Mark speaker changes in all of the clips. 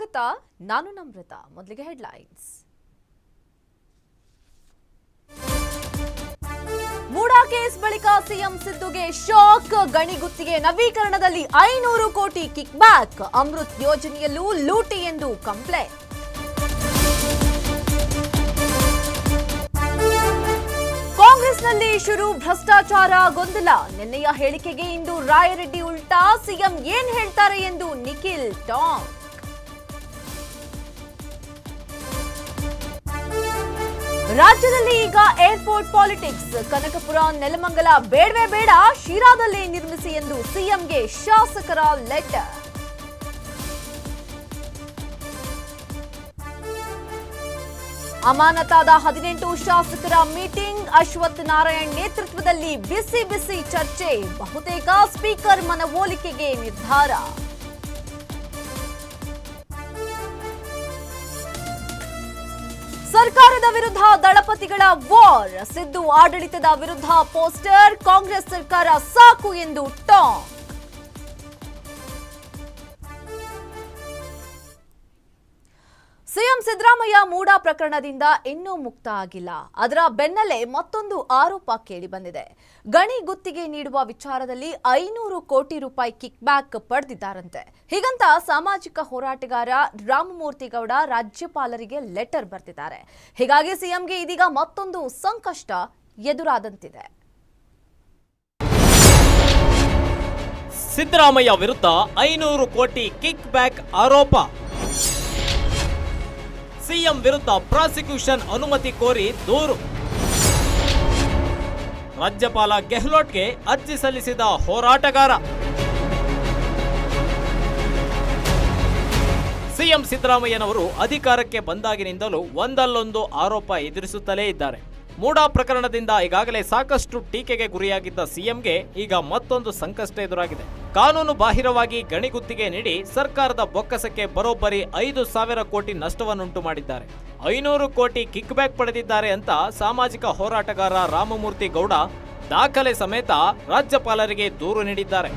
Speaker 1: ಸ್ವಾಗತ. ನಾನು ನಮ್ರತ. ಮೊದಲಿಗೆ ಹೆಡ್ಲೈನ್ಸ್ ಮೂಡಾ ಕೇಸ್ ಬಳಿಕ ಸಿಎಂ ಸಿದ್ದುಗೆ ಶಾಕ್. ಗಣಿ ಗುತ್ತಿಗೆ ನವೀಕರಣದಲ್ಲಿ ಐನೂರು ಕೋಟಿ ಕಿಕ್ ಬ್ಯಾಕ್. ಅಮೃತ್ ಯೋಜನೆಯಲ್ಲೂ ಲೂಟಿ ಎಂದು ಕಂಪ್ಲೇಂಟ್. ಕಾಂಗ್ರೆಸ್ನಲ್ಲಿ ಶುರು ಭ್ರಷ್ಟಾಚಾರ ಗೊಂದಲ. ನಿನ್ನೆಯ ಹೇಳಿಕೆಗೆ ಇಂದು ರಾಯರೆಡ್ಡಿ ಉಲ್ಟಾ. ಸಿಎಂ ಏನ್ ಹೇಳ್ತಾರೆ ಎಂದು ನಿಖಿಲ್ ಟಾಂಗ್. ರಾಜ್ಯದಲ್ಲಿ ಈಗ ಏರ್ಪೋರ್ಟ್ ಪಾಲಿಟಿಕ್ಸ್ ಕನಕಪುರ, ನೆಲಮಂಗಲ, ಬೇಡವೇ ಬೇಡ, ಶಿರಾದಲ್ಲಿ ನಿರ್ಮಿಸಿ ಎಂದು ಸಿಎಂಗೆ ಶಾಸಕರ ಲೆಟರ್ ಅಮಾನತಾದ ಹದಿನೆಂಟು ಶಾಸಕರ ಮೀಟಿಂಗ್ ಅಶ್ವಥ್ ನಾರಾಯಣ್ ನೇತೃತ್ವದಲ್ಲಿ ಬಿಸಿ ಬಿಸಿ ಚರ್ಚೆ, ಬಹುತೇಕ ಸ್ಪೀಕರ್ ಮನವೊಲಿಕೆಗೆ ನಿರ್ಧಾರ. ಸರ್ಕಾರದ ವಿರುದ್ಧ ದಳಪತಿಗಳ ವಾರ್ ಸಿದ್ದು ಆಡಳಿತದ ವಿರುದ್ಧ ಪೋಸ್ಟರ್ ಕಾಂಗ್ರೆಸ್ ಸರ್ಕಾರ ಸಾಕು ಎಂದು ಟಾಂಗ್. ಸಿಎಂ ಸಿದ್ದರಾಮಯ್ಯ ಮೂಡಾ ಪ್ರಕರಣದಿಂದ ಇನ್ನೂ ಮುಕ್ತ ಆಗಿಲ್ಲ. ಅದರ ಬೆನ್ನಲ್ಲೇ ಮತ್ತೊಂದು ಆರೋಪ ಕೇಳಿಬಂದಿದೆ ಗಣಿ ಗುತ್ತಿಗೆ ನೀಡುವ ವಿಚಾರದಲ್ಲಿ ಐನೂರು ಕೋಟಿ ರೂಪಾಯಿ ಕಿಕ್ ಬ್ಯಾಕ್ ಪಡೆದಿದ್ದಾರಂತೆ. ಹೀಗಂತ ಸಾಮಾಜಿಕ ಹೋರಾಟಗಾರ ರಾಮಮೂರ್ತಿ ಗೌಡ ರಾಜ್ಯಪಾಲರಿಗೆ ಲೆಟರ್ ಬರೆದಿದ್ದಾರೆ. ಹೀಗಾಗಿ ಸಿಎಂಗೆ ಇದೀಗ ಮತ್ತೊಂದು ಸಂಕಷ್ಟ ಎದುರಾದಂತಿದೆ.
Speaker 2: ಸಿದ್ದರಾಮಯ್ಯ ವಿರುದ್ಧ ಐನೂರು ಕೋಟಿ ಕಿಕ್ ಬ್ಯಾಕ್ ಆರೋಪ. ಸಿಎಂ ವಿರುದ್ಧ ಪ್ರಾಸಿಕ್ಯೂಷನ್ ಅನುಮತಿ ಕೋರಿ ದೂರು. ರಾಜ್ಯಪಾಲ ಗೆಹ್ಲೋಟ್ಗೆ ಅರ್ಜಿ ಸಲ್ಲಿಸಿದ ಹೋರಾಟಗಾರ. ಸಿಎಂ ಸಿದ್ದರಾಮಯ್ಯನವರು ಅಧಿಕಾರಕ್ಕೆ ಬಂದಾಗಿನಿಂದಲೂ ಒಂದಲ್ಲೊಂದು ಆರೋಪ ಎದುರಿಸುತ್ತಲೇ ಇದ್ದಾರೆ. ಮೂಡಾ ಪ್ರಕರಣದಿಂದ ಈಗಾಗಲೇ ಸಾಕಷ್ಟು ಟೀಕೆಗೆ ಗುರಿಯಾಗಿದ್ದ ಸಿಎಂಗೆ ಈಗ ಮತ್ತೊಂದು ಸಂಕಷ್ಟ ಎದುರಾಗಿದೆ. ಕಾನೂನು ಬಾಹಿರವಾಗಿ ಗಣಿಗುತ್ತಿಗೆ ನೀಡಿ ಸರ್ಕಾರದ ಬೊಕ್ಕಸಕ್ಕೆ ಬರೋಬ್ಬರಿ ಐದು ಸಾವಿರ ಕೋಟಿ ನಷ್ಟವನ್ನುಂಟು ಮಾಡಿದ್ದಾರೆ. ಐನೂರು ಕೋಟಿ ಕಿಕ್ ಬ್ಯಾಕ್ ಪಡೆದಿದ್ದಾರೆ ಅಂತ ಸಾಮಾಜಿಕ ಹೋರಾಟಗಾರ ರಾಮಮೂರ್ತಿ ಗೌಡ ದಾಖಲೆ ಸಮೇತ ರಾಜ್ಯಪಾಲರಿಗೆ ದೂರು ನೀಡಿದ್ದಾರೆ.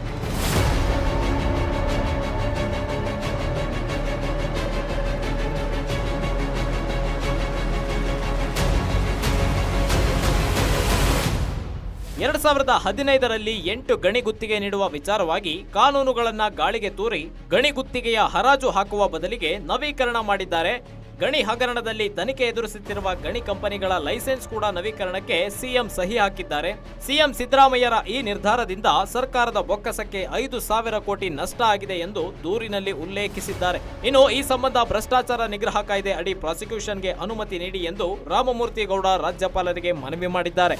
Speaker 2: ಎರಡ್ ಸಾವಿರದ ಹದಿನೈದರಲ್ಲಿ ಎಂಟು ಗಣಿ ಗುತ್ತಿಗೆ ನೀಡುವ ವಿಚಾರವಾಗಿ ಕಾನೂನುಗಳನ್ನ ಗಾಳಿಗೆ ತೂರಿ ಗಣಿ ಗುತ್ತಿಗೆಯ ಹರಾಜು ಹಾಕುವ ಬದಲಿಗೆ ನವೀಕರಣ ಮಾಡಿದ್ದಾರೆ. ಗಣಿ ಹಗರಣದಲ್ಲಿ ತನಿಖೆ ಎದುರಿಸುತ್ತಿರುವ ಗಣಿ ಕಂಪನಿಗಳ ಲೈಸೆನ್ಸ್ ಕೂಡ ನವೀಕರಣಕ್ಕೆ ಸಿಎಂ ಸಹಿ ಹಾಕಿದ್ದಾರೆ. ಸಿಎಂ ಸಿದ್ದರಾಮಯ್ಯರ ಈ ನಿರ್ಧಾರದಿಂದ ಸರ್ಕಾರದ ಬೊಕ್ಕಸಕ್ಕೆ ಐದು ಸಾವಿರ ಕೋಟಿ ನಷ್ಟ ಆಗಿದೆ ಎಂದು ದೂರಿನಲ್ಲಿ ಉಲ್ಲೇಖಿಸಿದ್ದಾರೆ. ಇನ್ನು ಈ ಸಂಬಂಧ ಭ್ರಷ್ಟಾಚಾರ ನಿಗ್ರಹ ಕಾಯ್ದೆ ಅಡಿ ಪ್ರಾಸಿಕ್ಯೂಷನ್ಗೆ ಅನುಮತಿ ನೀಡಿ ಎಂದು ರಾಮಮೂರ್ತಿಗೌಡ ರಾಜ್ಯಪಾಲರಿಗೆ ಮನವಿ ಮಾಡಿದ್ದಾರೆ.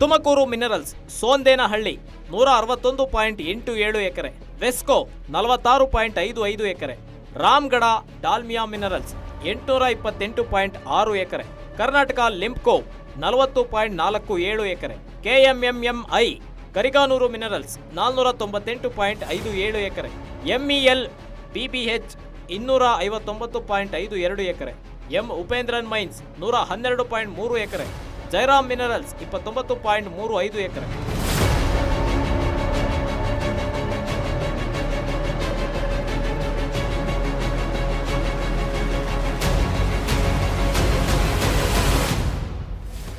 Speaker 2: ತುಮಕೂರು ಮಿನರಲ್ಸ್ ಸೋಂದೇನಹಳ್ಳಿ ನೂರ ಅರವತ್ತೊಂದು ಪಾಯಿಂಟ್ ಎಂಟು ಏಳು ಎಕರೆ, ವೆಸ್ಕೋ ನಲವತ್ತಾರು ಪಾಯಿಂಟ್ ಐದು ಐದು ಎಕರೆ, ರಾಮ್ಗಢ ಡಾಲ್ಮಿಯಾ ಮಿನರಲ್ಸ್ ಎಂಟುನೂರ ಇಪ್ಪತ್ತೆಂಟು ಪಾಯಿಂಟ್ ಆರು ಎಕರೆ, ಕರ್ನಾಟಕ ಲಿಂಪ್ಕೋ ನಲವತ್ತು ಪಾಯಿಂಟ್ ನಾಲ್ಕು ಏಳು ಎಕರೆ, ಕೆಎಂಎಂಎಂಐ ಕರಿಗಾನೂರು ಮಿನರಲ್ಸ್ ನಾಲ್ನೂರ ತೊಂಬತ್ತೆಂಟು ಪಾಯಿಂಟ್ ಐದು ಏಳು ಎಕರೆ, ಎಂಇಎಲ್ ಬಿಬಿಎಚ್ ಇನ್ನೂರ ಐವತ್ತೊಂಬತ್ತು ಪಾಯಿಂಟ್ ಐದು ಎರಡು ಎಕರೆ, ಎಂ ಉಪೇಂದ್ರನ್ ಮೈನ್ಸ್ ನೂರ ಹನ್ನೆರಡು ಪಾಯಿಂಟ್ ಮೂರು ಎಕರೆ ಜೈರಾಮ್ ಮಿನರಲ್ಸ್ ಇಪ್ಪತ್ತೊಂಬತ್ತು ಪಾಯಿಂಟ್ ಮೂರು ಐದು ಎಕರೆ.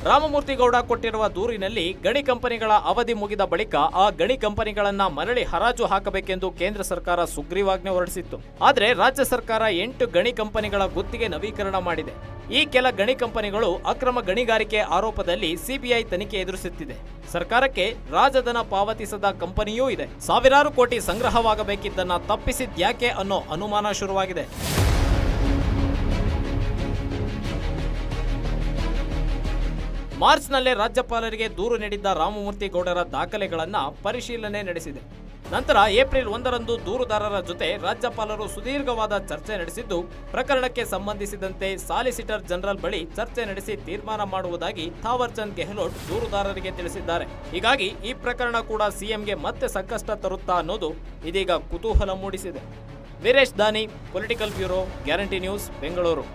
Speaker 2: ರಾಮಮೂರ್ತಿ ಗೌಡ ಕೊಟ್ಟಿರುವ ದೂರಿನಲ್ಲಿ ಗಣಿ ಕಂಪನಿಗಳ ಅವಧಿ ಮುಗಿದ ಬಳಿಕ ಆ ಗಣಿ ಕಂಪನಿಗಳನ್ನ ಮರಳಿ ಹರಾಜು ಹಾಕಬೇಕೆಂದು ಕೇಂದ್ರ ಸರ್ಕಾರ ಸುಗ್ರೀವಾಜ್ಞೆ ಹೊರಡಿಸಿತ್ತು. ಆದರೆ ರಾಜ್ಯ ಸರ್ಕಾರ ಎಂಟು ಗಣಿ ಕಂಪನಿಗಳ ಗುತ್ತಿಗೆ ನವೀಕರಣ ಮಾಡಿದೆ. ಈ ಕೆಲ ಗಣಿ ಕಂಪನಿಗಳು ಅಕ್ರಮ ಗಣಿಗಾರಿಕೆ ಆರೋಪದಲ್ಲಿ ಸಿಬಿಐ ತನಿಖೆ ಎದುರಿಸುತ್ತಿದೆ. ಸರ್ಕಾರಕ್ಕೆ ರಾಜಧನ ಪಾವತಿಸದ ಕಂಪನಿಯೂ ಇದೆ. ಸಾವಿರಾರು ಕೋಟಿ ಸಂಗ್ರಹವಾಗಬೇಕಿದ್ದನ್ನ ತಪ್ಪಿಸಿದ್ಯಾಕೆ ಅನ್ನೋ ಅನುಮಾನ ಶುರುವಾಗಿದೆ. ಮಾರ್ಚ್ನಲ್ಲೇ ರಾಜ್ಯಪಾಲರಿಗೆ ದೂರು ನೀಡಿದ್ದ ರಾಮಮೂರ್ತಿ ಗೌಡರ ದಾಖಲೆಗಳನ್ನು ಪರಿಶೀಲನೆ ನಡೆಸಿದೆ. ನಂತರ ಏಪ್ರಿಲ್ ಒಂದರಂದು ದೂರುದಾರರ ಜೊತೆ ರಾಜ್ಯಪಾಲರು ಸುದೀರ್ಘವಾದ ಚರ್ಚೆ ನಡೆಸಿದ್ದು, ಪ್ರಕರಣಕ್ಕೆ ಸಂಬಂಧಿಸಿದಂತೆ ಸಾಲಿಸಿಟರ್ ಜನರಲ್ ಬಳಿ ಚರ್ಚೆ ನಡೆಸಿ ತೀರ್ಮಾನ ಮಾಡುವುದಾಗಿ ಥಾವರ್ ಚಂದ್ ಗೆಹ್ಲೋಟ್ ದೂರುದಾರರಿಗೆ ತಿಳಿಸಿದ್ದಾರೆ. ಹೀಗಾಗಿ ಈ ಪ್ರಕರಣ ಕೂಡ ಸಿಎಂಗೆ ಮತ್ತೆ ಸಂಕಷ್ಟ ತರುತ್ತಾ ಅನ್ನೋದು ಇದೀಗ ಕುತೂಹಲ ಮೂಡಿಸಿದೆ. Veeresh Dani, political bureau, guarantee news, Bengaluru.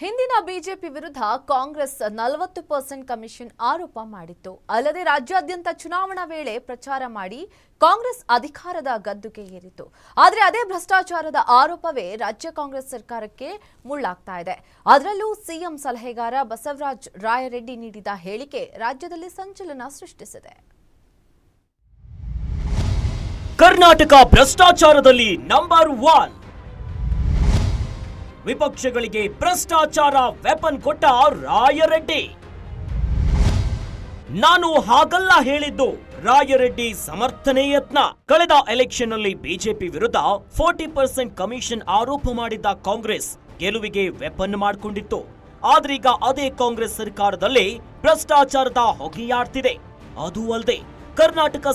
Speaker 1: ಹಿಂದಿನ ಬಿಜೆಪಿ ವಿರುದ್ಧ ಕಾಂಗ್ರೆಸ್ ನಲವತ್ತು ಪರ್ಸೆಂಟ್ ಕಮಿಷನ್ ಆರೋಪ ಮಾಡಿತ್ತು. ಅಲ್ಲದೆ ರಾಜ್ಯಾದ್ಯಂತ ಚುನಾವಣಾ ವೇಳೆ ಪ್ರಚಾರ ಮಾಡಿ ಕಾಂಗ್ರೆಸ್ ಅಧಿಕಾರದ ಗದ್ದುಗೆ ಏರಿತು ಆದರೆ ಅದೇ ಭ್ರಷ್ಟಾಚಾರದ ಆರೋಪವೇ ರಾಜ್ಯ ಕಾಂಗ್ರೆಸ್ ಸರ್ಕಾರಕ್ಕೆ ಮುಳ್ಳಾಗ್ತಾ ಇದೆ. ಅದರಲ್ಲೂ ಸಿಎಂ ಸಲಹೆಗಾರ ಬಸವರಾಜ್ ರಾಯರೆಡ್ಡಿ ನೀಡಿದ ಹೇಳಿಕೆ ರಾಜ್ಯದಲ್ಲಿ ಸಂಚಲನ ಸೃಷ್ಟಿಸಿದೆ.
Speaker 3: ಕರ್ನಾಟಕ ಭ್ರಷ್ಟಾಚಾರದಲ್ಲಿ ನಂಬರ್ ಒನ್ ವಿಪಕ್ಷಗಳಿಗೆ ಭ್ರಷ್ಟಾಚಾರ ವೆಪನ್ ಕೊಟ್ಟ ರಾಯರೆಡ್ಡಿ. ನಾನು ಹಾಗಲ್ಲ ಹೇಳಿದ್ದು ರಾಯರೆಡ್ಡಿ ಸಮರ್ಥನೆ ಯತ್ನ. ಕಳೆದ ಎಲೆಕ್ಷನ್ನಲ್ಲಿ ಬಿಜೆಪಿ ವಿರುದ್ಧ ಫೋರ್ಟಿ ಪರ್ಸೆಂಟ್ ಕಮಿಷನ್ ಆರೋಪ ಮಾಡಿದ್ದ ಕಾಂಗ್ರೆಸ್ ಗೆಲುವಿಗೆ ವೆಪನ್ ಮಾಡಿಕೊಂಡಿತ್ತು. ಆದ್ರೀಗ ಅದೇ ಕಾಂಗ್ರೆಸ್ ಸರ್ಕಾರದಲ್ಲಿ ಭ್ರಷ್ಟಾಚಾರದ ಹೊಗೆಯಾಡ್ತಿದೆ. ಅದೂ ಅಲ್ಲದೆ ಕರ್ನಾಟಕ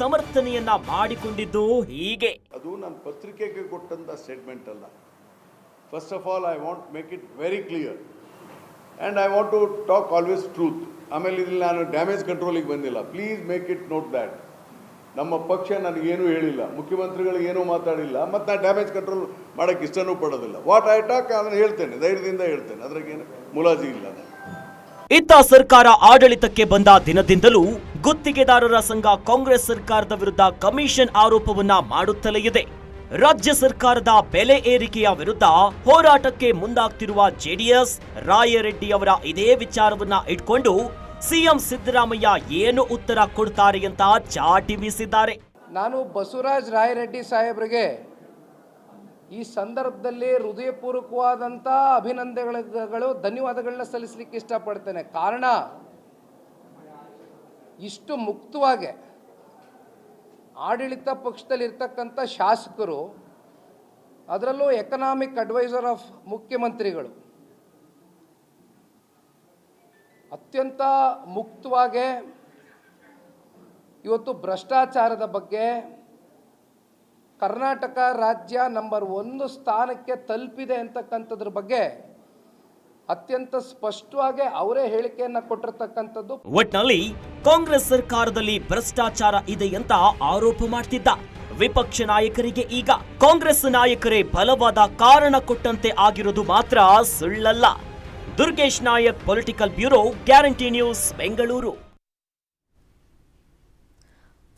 Speaker 3: ಸಮರ್ಥನೆಯನ್ನ ಮಾಡಿಕೊಂಡಿದ್ದು ಹೀಗೆ.
Speaker 4: ಅದು ನಾನು ಪತ್ರಿಕೆಗೆ ಕೊಟ್ಟಂತ ಸ್ಟೇಟ್ಮೆಂಟ್ ಅಲ್ಲ. First of all I want make it very clear and I want to talk always truth ಆಮೇಲೆ ಇಲ್ಲಿ ನಾನು ಡ್ಯಾಮೇಜ್ ಕಂಟ್ರೋಲಿಗೆ ಬಂದಿಲ್ಲ. Please make it note that ನಮ್ಮ ಪಕ್ಷ ನನಗೇನೂ ಹೇಳಿಲ್ಲ. ಮುಖ್ಯಮಂತ್ರಿಗಳು ಏನೂ ಮಾತಾಡಿಲ್ಲ. ಮತ್ತು ನಾನು ಡ್ಯಾಮೇಜ್ ಕಂಟ್ರೋಲ್ ಮಾಡೋಕ್ಕೆ ಇಷ್ಟನೂ ಪಡೋದಿಲ್ಲ. ವಾಟ್ ಐ ಟಾಕ್ ಅದನ್ನು ಹೇಳ್ತೇನೆ. ಧೈರ್ಯದಿಂದ ಹೇಳ್ತೇನೆ. ಅದ್ರಾಗೇನು ಮುಲಾಜಿ ಇಲ್ಲ.
Speaker 3: ಇತ್ತ ಸರ್ಕಾರ ಆಡಳಿತಕ್ಕೆ ಬಂದ ದಿನದಿಂದಲೂ ಗುತ್ತಿಗೆದಾರರ ಸಂಘ ಕಾಂಗ್ರೆಸ್ ಸರ್ಕಾರದ ವಿರುದ್ಧ ಕಮಿಷನ್ ಆರೋಪವನ್ನ ಮಾಡುತ್ತಲೇ ಇದೆ. ರಾಜ್ಯ ಸರ್ಕಾರದ ಬೆಲೆ ಏರಿಕೆಯ ವಿರುದ್ಧ ಹೋರಾಟಕ್ಕೆ ಮುಂದಾಗ್ತಿರುವ ಜೆಡಿಎಸ್, ರಾಯರೆಡ್ಡಿ ಅವರ ಇದೇ ವಿಚಾರವನ್ನ ಇಟ್ಕೊಂಡು ಸಿಎಂ ಸಿದ್ದರಾಮಯ್ಯ ಏನು ಉತ್ತರ ಕೊಡ್ತಾರೆ ಅಂತ ಚಾಟಿ ಬೀಸಿದ್ದಾರೆ.
Speaker 5: ನಾನು ಬಸವರಾಜ್ ರಾಯರೆಡ್ಡಿ ಸಾಹೇಬರಿಗೆ ಈ ಸಂದರ್ಭದಲ್ಲಿ ಹೃದಯಪೂರ್ವಕವಾದಂಥ ಅಭಿನಂದನೆಗಳು, ಧನ್ಯವಾದಗಳನ್ನ ಸಲ್ಲಿಸಲಿಕ್ಕೆ ಇಷ್ಟಪಡ್ತೇನೆ. ಕಾರಣ ಇಷ್ಟು ಮುಕ್ತವಾಗಿ ಆಡಳಿತ ಪಕ್ಷದಲ್ಲಿರ್ತಕ್ಕಂಥ ಶಾಸಕರು, ಅದರಲ್ಲೂ ಎಕನಾಮಿಕ್ ಅಡ್ವೈಸರ್ ಆಫ್ ಮುಖ್ಯಮಂತ್ರಿಗಳು, ಅತ್ಯಂತ ಮುಕ್ತವಾಗಿ ಇವತ್ತು ಭ್ರಷ್ಟಾಚಾರದ ಬಗ್ಗೆ ಕರ್ನಾಟಕ ರಾಜ್ಯ ನಂಬರ್ ಒಂದು ಸ್ಥಾನಕ್ಕೆ ತಲುಪಿದೆ ಅಂತಕ್ಕಂಥದ್ರ ಬಗ್ಗೆ ಅತ್ಯಂತ ಸ್ಪಷ್ಟವಾಗಿ ಅವರೇ ಹೇಳಿಕೆಯನ್ನು ಕೊಟ್ಟಿರತಕ್ಕಂಥದ್ದು
Speaker 3: ಒಟ್ನಲ್ಲಿ ಕಾಂಗ್ರೆಸ್ ಸರ್ಕಾರದಲ್ಲಿ ಭ್ರಷ್ಟಾಚಾರ ಇದೆ ಅಂತ ಆರೋಪ ಮಾಡ್ತಿದ್ದ ವಿಪಕ್ಷ ನಾಯಕರಿಗೆ ಈಗ ಕಾಂಗ್ರೆಸ್ ನಾಯಕರೇ ಬಲವಾದ ಕಾರಣ ಕೊಟ್ಟಂತೆ ಆಗಿರೋದು ಮಾತ್ರ ಸುಳ್ಳಲ್ಲ. Durgesh Nayak political bureau guarantee news Bengaluru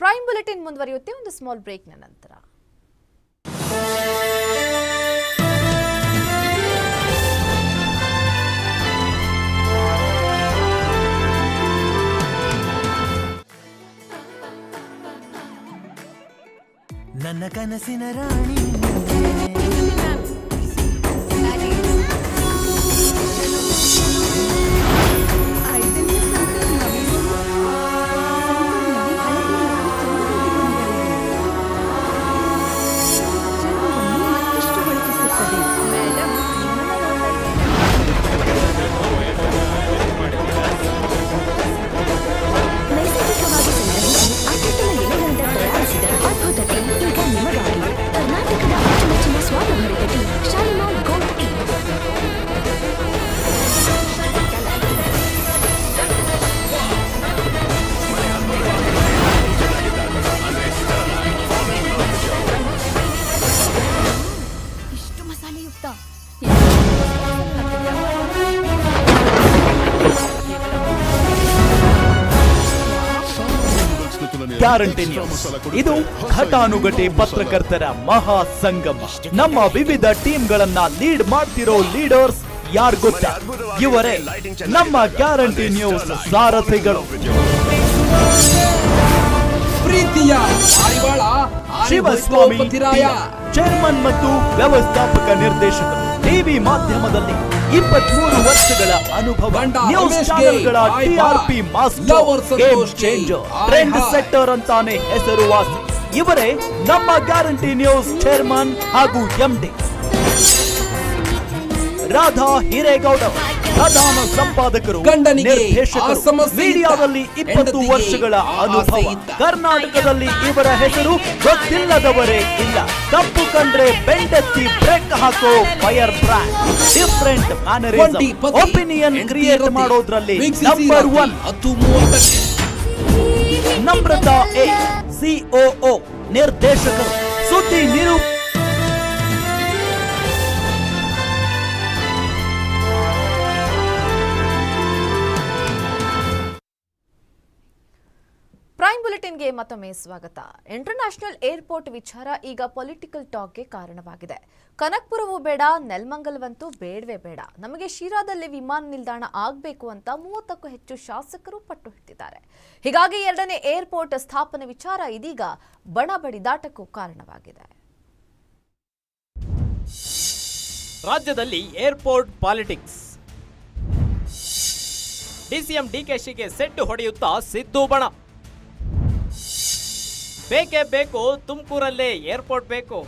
Speaker 1: prime bulletin ಮುಂದುವರಿಯುತ್ತೆ. ಒಂದು ಸ್ಮಾಲ್ ಬ್ರೇಕ್ನ ನಂತರ.
Speaker 6: ನನ್ನ ಕನಸಿನ ರಾಣಿ
Speaker 7: ನೈಸರ್ಗಿಕವಾಗಿ
Speaker 8: ಗ್ಯಾರಂಟಿ ನ್ಯೂಸ್ ಇದು ಘಟಾನುಘಟಿ ಪತ್ರಕರ್ತರ ಮಹಾ ಸಂಗಮ. ನಮ್ಮ ವಿವಿಧ ಟೀಮ್ಗಳನ್ನ ಲೀಡ್ ಮಾಡ್ತಿರೋ ಲೀಡರ್ಸ್ ಯಾರ್ ಗೊತ್ತಾ? ಇವರೇ ನಮ್ಮ ಗ್ಯಾರಂಟಿ ನ್ಯೂಸ್ ಸಾರಥಿಗಳು.
Speaker 9: ಪ್ರೀತಿಯ
Speaker 8: ಶಿವಸ್ವಾಮಿ ಚೇರ್ಮನ್ ಮತ್ತು ವ್ಯವಸ್ಥಾಪಕ ನಿರ್ದೇಶಕರು. ಟಿವಿ ಮಾಧ್ಯಮದಲ್ಲಿ ಇಪ್ಪತ್ಮೂರು ವರ್ಷಗಳ ಅನುಭವ. News ಚಾನೆಲ್ಗಳ
Speaker 9: TRP
Speaker 8: master
Speaker 9: game
Speaker 8: changer
Speaker 9: trend.
Speaker 8: Setter ಅಂತಾನೆ ಹೆಸರುವಾಸಿ ಇವರೇ ನಮ್ಮ ಗ್ಯಾರಂಟಿ ನ್ಯೂಸ್ ಚೇರ್ಮನ್ ಹಾಗೂ ಎಂಡಿ ರಾಧಾ ಹಿರೇಗೌಡ ಪ್ರಧಾನ ಸಂಪಾದಕರು. ಮೀಡಿಯಾದಲ್ಲಿ ಇಪ್ಪತ್ತು ವರ್ಷಗಳ ಅನುಭವ. ಕರ್ನಾಟಕದಲ್ಲಿ ಇವರ ಹೆಸರು ಗೊತ್ತಿಲ್ಲದವರೇ ಇಲ್ಲ. ತಪ್ಪು ಕಂಡ್ರೆ ಬೆಂಡೆತ್ತಿ ಬ್ರೇಕ್ ಹಾಕೋ
Speaker 9: fire
Speaker 8: brand
Speaker 9: different
Speaker 8: opinion
Speaker 9: create
Speaker 8: ಮಾಡೋದ್ರಲ್ಲಿ
Speaker 9: number one
Speaker 8: Namrata A COO ನಿರ್ದೇಶಕರು. ಸುದ್ದಿ ನಿರು
Speaker 1: ಬುಲೆಟಿನ್ಗೆ ಮತ್ತೊಮ್ಮೆ ಸ್ವಾಗತ. ಇಂಟರ್ನ್ಯಾಷನಲ್ ಏರ್ಪೋರ್ಟ್ ವಿಚಾರ ಈಗ ಪೊಲಿಟಿಕಲ್ ಟಾಕ್ಗೆ ಕಾರಣವಾಗಿದೆ. ಕನಕ್ಪುರವೂ ಬೇಡ, ನೆಲ್ಮಂಗಲ್ವಂತೂ ಬೇಡವೇ ಬೇಡ. ನಮಗೆ ಶಿರಾದಲ್ಲಿ ವಿಮಾನ ನಿಲ್ದಾಣ ಆಗಬೇಕು ಅಂತ ಮೂವತ್ತಕ್ಕೂ ಹೆಚ್ಚು ಶಾಸಕರು ಪಟ್ಟು ಹಿಡಿದಿದ್ದಾರೆ ಹೀಗಾಗಿ ಎರಡನೇ ಏರ್ಪೋರ್ಟ್ ಸ್ಥಾಪನೆ ವಿಚಾರ ಇದೀಗ ಬಣ ಬಡಿದಾಟಕ್ಕೂ ಕಾರಣವಾಗಿದೆ.
Speaker 2: ರಾಜ್ಯದಲ್ಲಿ ಏರ್ಪೋರ್ಟ್ ಪಾಲಿಟಿಕ್ಸ್. ಡಿಸಿಎಂ ಡಿಕೆಶಿಗೆ ಸೆಟ್ಟು ಹೊಡೆಯುತ್ತಾ ಸಿದ್ದು ಬಣ. ಬೇಕೇ ಬೇಕು, ತುಮಕೂರಲ್ಲೇ ಏರ್ಪೋರ್ಟ್ ಬೇಕು.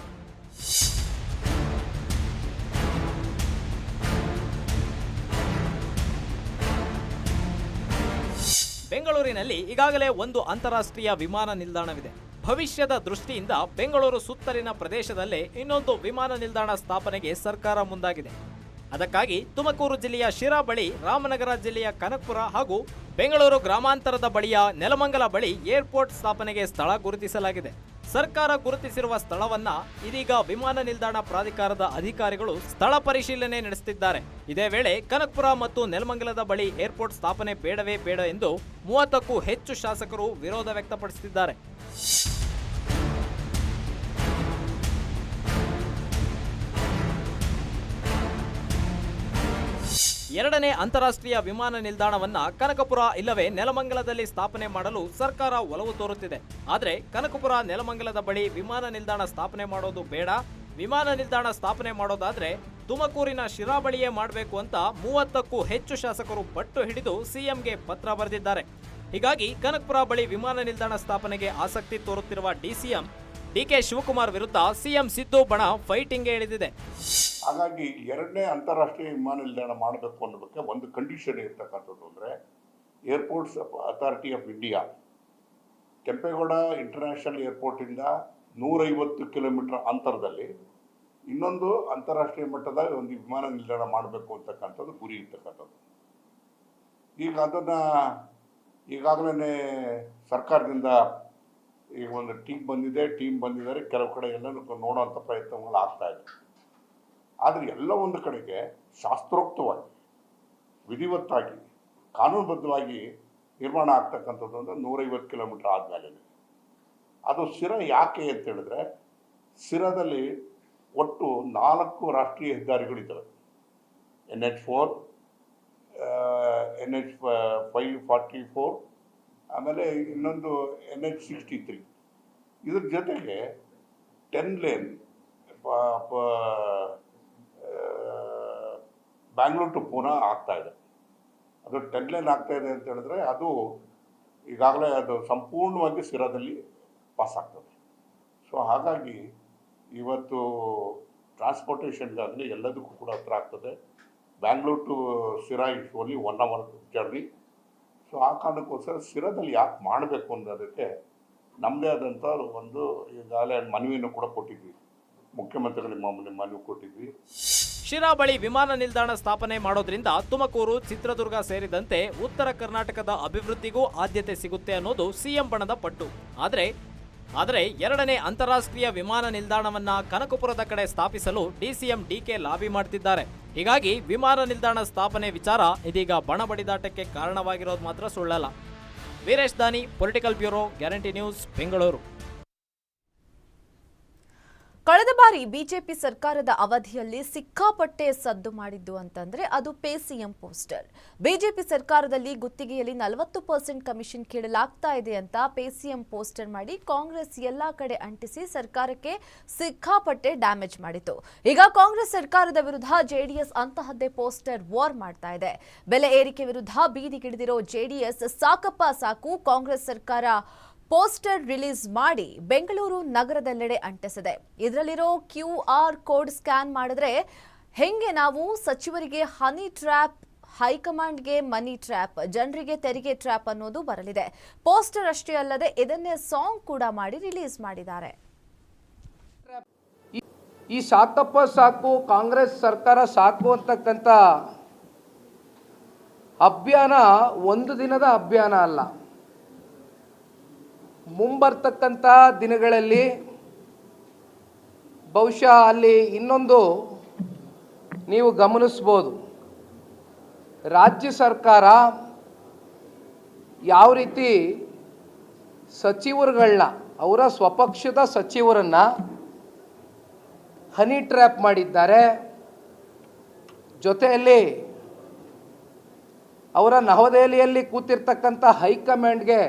Speaker 2: ಬೆಂಗಳೂರಿನಲ್ಲಿ ಈಗಾಗಲೇ ಒಂದು ಅಂತಾರಾಷ್ಟ್ರೀಯ ವಿಮಾನ ನಿಲ್ದಾಣವಿದೆ. ಭವಿಷ್ಯದ ದೃಷ್ಟಿಯಿಂದ ಬೆಂಗಳೂರು ಸುತ್ತಲಿನ ಪ್ರದೇಶದಲ್ಲೇ ಇನ್ನೊಂದು ವಿಮಾನ ನಿಲ್ದಾಣ ಸ್ಥಾಪನೆಗೆ ಸರ್ಕಾರ ಮುಂದಾಗಿದೆ. ಅದಕ್ಕಾಗಿ ತುಮಕೂರು ಜಿಲ್ಲೆಯ ಶಿರಾ ಬಳಿ, ರಾಮನಗರ ಜಿಲ್ಲೆಯ ಕನಕಪುರ ಹಾಗೂ ಬೆಂಗಳೂರು ಗ್ರಾಮಾಂತರದ ಬಳಿಯ ನೆಲಮಂಗಲ ಬಳಿ ಏರ್ಪೋರ್ಟ್ ಸ್ಥಾಪನೆಗೆ ಸ್ಥಳ ಗುರುತಿಸಲಾಗಿದೆ. ಸರ್ಕಾರ ಗುರುತಿಸಿರುವ ಸ್ಥಳವನ್ನ ಇದೀಗ ವಿಮಾನ ನಿಲ್ದಾಣ ಪ್ರಾಧಿಕಾರದ ಅಧಿಕಾರಿಗಳು ಸ್ಥಳ ಪರಿಶೀಲನೆ ನಡೆಸುತ್ತಿದ್ದಾರೆ. ಇದೇ ವೇಳೆ ಕನಕಪುರ ಮತ್ತು ನೆಲಮಂಗಲದ ಬಳಿ ಏರ್ಪೋರ್ಟ್ ಸ್ಥಾಪನೆ ಬೇಡವೇ ಬೇಡ ಎಂದು ಮೂವತ್ತಕ್ಕೂ ಹೆಚ್ಚು ಶಾಸಕರು ವಿರೋಧ ವ್ಯಕ್ತಪಡಿಸುತ್ತಿದ್ದಾರೆ. ಎರಡನೇ ಅಂತಾರಾಷ್ಟ್ರೀಯ ವಿಮಾನ ನಿಲ್ದಾಣವನ್ನ ಕನಕಪುರ ಇಲ್ಲವೇ ನೆಲಮಂಗಲದಲ್ಲಿ ಸ್ಥಾಪನೆ ಮಾಡಲು ಸರ್ಕಾರ ಒಲವು ತೋರುತ್ತಿದೆ. ಆದರೆ ಕನಕಪುರ ನೆಲಮಂಗಲದ ಬಳಿ ವಿಮಾನ ನಿಲ್ದಾಣ ಸ್ಥಾಪನೆ ಮಾಡೋದು ಬೇಡ. ವಿಮಾನ ನಿಲ್ದಾಣ ಸ್ಥಾಪನೆ ಮಾಡೋದಾದ್ರೆ ತುಮಕೂರಿನ ಶಿರಾ ಬಳಿಯೇ ಮಾಡಬೇಕು ಅಂತ ಮೂವತ್ತಕ್ಕೂ ಹೆಚ್ಚು ಶಾಸಕರು ಪಟ್ಟು ಹಿಡಿದು ಸಿಎಂಗೆ ಪತ್ರ ಬರೆದಿದ್ದಾರೆ. ಹೀಗಾಗಿ ಕನಕಪುರ ಬಳಿ ವಿಮಾನ ನಿಲ್ದಾಣ ಸ್ಥಾಪನೆಗೆ ಆಸಕ್ತಿ ತೋರುತ್ತಿರುವ ಡಿಸಿಎಂ ಡಿಕೆ ಶಿವಕುಮಾರ್ ವಿರುದ್ಧ ಸಿಎಂ ಸಿದ್ದು ಬಣ ಫೈಟಿಂಗ್ಗೆ ಇಳಿದಿದೆ
Speaker 10: ಹಾಗಾಗಿ ಎರಡನೇ ಅಂತಾರಾಷ್ಟ್ರೀಯ ವಿಮಾನ ನಿಲ್ದಾಣ ಮಾಡಬೇಕು ಅನ್ನೋದಕ್ಕೆ ಒಂದು ಕಂಡೀಷನ್ ಇರ್ತಕ್ಕಂಥದ್ದು ಅಂದರೆ airports authority of India Kempegowda international ಏರ್ಪೋರ್ಟಿಂದ ನೂರೈವತ್ತು ಕಿಲೋಮೀಟರ್ ಅಂತರದಲ್ಲಿ ಇನ್ನೊಂದು ಅಂತಾರಾಷ್ಟ್ರೀಯ ಮಟ್ಟದ ಒಂದು ವಿಮಾನ ನಿಲ್ದಾಣ ಮಾಡಬೇಕು ಅಂತಕ್ಕಂಥದ್ದು ಗುರಿ ಇರ್ತಕ್ಕಂಥದ್ದು. ಈಗ ಅದನ್ನು ಈಗಾಗಲೇ ಸರ್ಕಾರದಿಂದ ಈಗ ಒಂದು ಟೀಮ್ ಬಂದಿದೆ ಟೀಮ್ ಬಂದಿದ್ದಾರೆ, ಕೆಲವು ಕಡೆ ಎಲ್ಲನೂ ನೋಡೋವಂಥ ಪ್ರಯತ್ನಗಳು ಆಗ್ತಾಯಿದೆ ಆದರೆ ಎಲ್ಲ ಒಂದು ಕಡೆಗೆ ಶಾಸ್ತ್ರೋಕ್ತವಾಗಿ, ವಿಧಿವತ್ತಾಗಿ, ಕಾನೂನುಬದ್ಧವಾಗಿ ನಿರ್ಮಾಣ ಆಗ್ತಕ್ಕಂಥದ್ದು ಅಂದರೆ ನೂರೈವತ್ತು ಕಿಲೋಮೀಟರ್ ಆದಮೇಲೆ ಅದು ಸಿರ ಯಾಕೆ ಅಂತ ಹೇಳಿದ್ರೆ ಸಿರದಲ್ಲಿ ಒಟ್ಟು ನಾಲ್ಕು ರಾಷ್ಟ್ರೀಯ ಹೆದ್ದಾರಿಗಳಿದ್ದಾವೆ. N H four N H five forty four, ಆಮೇಲೆ ಇನ್ನೊಂದು ಎನ್ ಎಚ್ ಸಿಕ್ಸ್ಟಿ ತ್ರೀ. ಇದ್ರ ಜೊತೆಗೆ ten lane Bangalore to Poona ಆಗ್ತಾ ಇದೆ. ಅದು ಟೆನ್ ಲೈನ್ ಆಗ್ತಾ ಇದೆ ಅಂತ ಹೇಳಿದ್ರೆ ಅದು ಈಗಾಗಲೇ ಅದು ಸಂಪೂರ್ಣವಾಗಿ ಸಿರದಲ್ಲಿ ಪಾಸ್ ಆಗ್ತದೆ. ಸೊ ಹಾಗಾಗಿ ಇವತ್ತು ಟ್ರಾನ್ಸ್ಪೋರ್ಟೇಷನ್ಗಾಗಲಿ ಎಲ್ಲದಕ್ಕೂ ಕೂಡ ಹತ್ರ ಆಗ್ತದೆ. Bangalore to Sira is only one hour journey so ಆ ಕಾರಣಕ್ಕೋಸ್ಕರ ಸಿರದಲ್ಲಿ ಯಾಕೆ ಮಾಡಬೇಕು ಅನ್ನೋದಕ್ಕೆ ನಮ್ಮದೇ ಆದಂಥ ಒಂದು ಈಗಾಗಲೇ ಮನವಿಯನ್ನು ಕೂಡ ಕೊಟ್ಟಿದ್ವಿ. ಮುಖ್ಯಮಂತ್ರಿಗಳಿಗೆ ಮನವಿ ಕೊಟ್ಟಿದ್ವಿ.
Speaker 2: ಶಿರಾ ಬಳಿ ವಿಮಾನ ನಿಲ್ದಾಣ ಸ್ಥಾಪನೆ ಮಾಡೋದ್ರಿಂದ ತುಮಕೂರು, ಚಿತ್ರದುರ್ಗ ಸೇರಿದಂತೆ ಉತ್ತರ ಕರ್ನಾಟಕದ ಅಭಿವೃದ್ಧಿಗೂ ಆದ್ಯತೆ ಸಿಗುತ್ತೆ ಅನ್ನೋದು ಸಿಎಂ ಬಣದ ಪಟ್ಟು. ಆದರೆ ಆದರೆ ಎರಡನೇ ಅಂತಾರಾಷ್ಟ್ರೀಯ ವಿಮಾನ ನಿಲ್ದಾಣವನ್ನ ಕನಕಪುರದ ಕಡೆ ಸ್ಥಾಪಿಸಲು ಡಿಸಿಎಂ ಡಿಕೆ ಲಾಬಿ ಮಾಡ್ತಿದ್ದಾರೆ. ಹೀಗಾಗಿ ವಿಮಾನ ನಿಲ್ದಾಣ ಸ್ಥಾಪನೆ ವಿಚಾರ ಇದೀಗ ಬಣ ಬಡಿದಾಟಕ್ಕೆ ಕಾರಣವಾಗಿರೋದು ಮಾತ್ರ ಸುಳ್ಳಲ್ಲ. Veeresh Dani political bureau guarantee news Bengaluru
Speaker 1: ಕಳೆದ ಬಾರಿ ಬಿಜೆಪಿ ಸರ್ಕಾರದ ಅವಧಿಯಲ್ಲಿ ಸಿಕ್ಕಾಪಟ್ಟೆ ಸದ್ದು ಮಾಡಿದ್ದು ಅಂತಂದ್ರೆ ಅದು ಪೇ ಸಿಎಂ ಪೋಸ್ಟರ್. ಬಿಜೆಪಿ ಸರ್ಕಾರದಲ್ಲಿ ಗುತ್ತಿಗೆಯಲ್ಲಿ ನಲವತ್ತು ಪರ್ಸೆಂಟ್ ಕಮಿಷನ್ ಕೇಳಲಾಗ್ತಾ ಇದೆ ಅಂತ ಪೇ ಸಿಎಂ ಪೋಸ್ಟರ್ ಮಾಡಿ ಕಾಂಗ್ರೆಸ್ ಎಲ್ಲಾ ಕಡೆ ಅಂಟಿಸಿ ಸರ್ಕಾರಕ್ಕೆ ಸಿಕ್ಕಾಪಟ್ಟೆ ಡ್ಯಾಮೇಜ್ ಮಾಡಿತು ಈಗ ಕಾಂಗ್ರೆಸ್ ಸರ್ಕಾರದ ವಿರುದ್ಧ ಜೆಡಿಎಸ್ ಅಂತಹದ್ದೇ ಪೋಸ್ಟರ್ ವಾರ್ ಮಾಡ್ತಾ ಇದೆ. ಬೆಲೆ ಏರಿಕೆ ವಿರುದ್ಧ ಬೀದಿಗಿಳಿದಿರೋ ಜೆಡಿಎಸ್ ಸಾಕಪ್ಪ ಸಾಕು ಕಾಂಗ್ರೆಸ್ ಸರ್ಕಾರ ಪೋಸ್ಟರ್ ರಿಲೀಸ್ ಮಾಡಿ ಬೆಂಗಳೂರು ನಗರದೆಲ್ಲೆಡೆ ಅಂಟಿಸಿದೆ. ಇದರಲ್ಲಿರೋ ಕ್ಯೂ ಆರ್ ಕೋಡ್ ಸ್ಕ್ಯಾನ್ ಮಾಡಿದ್ರೆ ಹೆಂಗೆ ನಾವು ಸಚಿವರಿಗೆ ಹನಿ ಟ್ರ್ಯಾಪ್, ಹೈಕಮಾಂಡ್ಗೆ ಮನಿ ಟ್ರ್ಯಾಪ್, ಜನರಿಗೆ ತೆರಿಗೆ ಟ್ರ್ಯಾಪ್ ಅನ್ನೋದು ಬರಲಿದೆ. ಪೋಸ್ಟರ್ ಅಷ್ಟೇ ಅಲ್ಲದೆ ಇದನ್ನೇ ಸಾಂಗ್ ಕೂಡ ಮಾಡಿ ರಿಲೀಸ್ ಮಾಡಿದ್ದಾರೆ.
Speaker 5: ಈ ಸಾಕಪ್ಪ ಸಾಕು, ಕಾಂಗ್ರೆಸ್ ಸರ್ಕಾರ ಸಾಕು ಅಂತಕ್ಕಂಥ ಅಭಿಯಾನ ಒಂದು ದಿನದ ಅಭಿಯಾನ ಅಲ್ಲ. ಮುಂಬರ್ತಕ್ಕಂಥ ದಿನಗಳಲ್ಲಿ ಬಹುಶಃ ಅಲ್ಲಿ ಇನ್ನೊಂದು ನೀವು ಗಮನಿಸ್ಬೋದು. ರಾಜ್ಯ ಸರ್ಕಾರ ಯಾವ ರೀತಿ ಸಚಿವರುಗಳನ್ನ, ಅವರ ಸ್ವಪಕ್ಷದ ಸಚಿವರನ್ನು ಹನಿ ಟ್ರ್ಯಾಪ್ ಮಾಡಿದ್ದಾರೆ. ಜೊತೆಯಲ್ಲಿ ಅವರ ನವದೆಹಲಿಯಲ್ಲಿ ಕೂತಿರ್ತಕ್ಕಂಥ ಹೈಕಮಾಂಡ್ಗೆ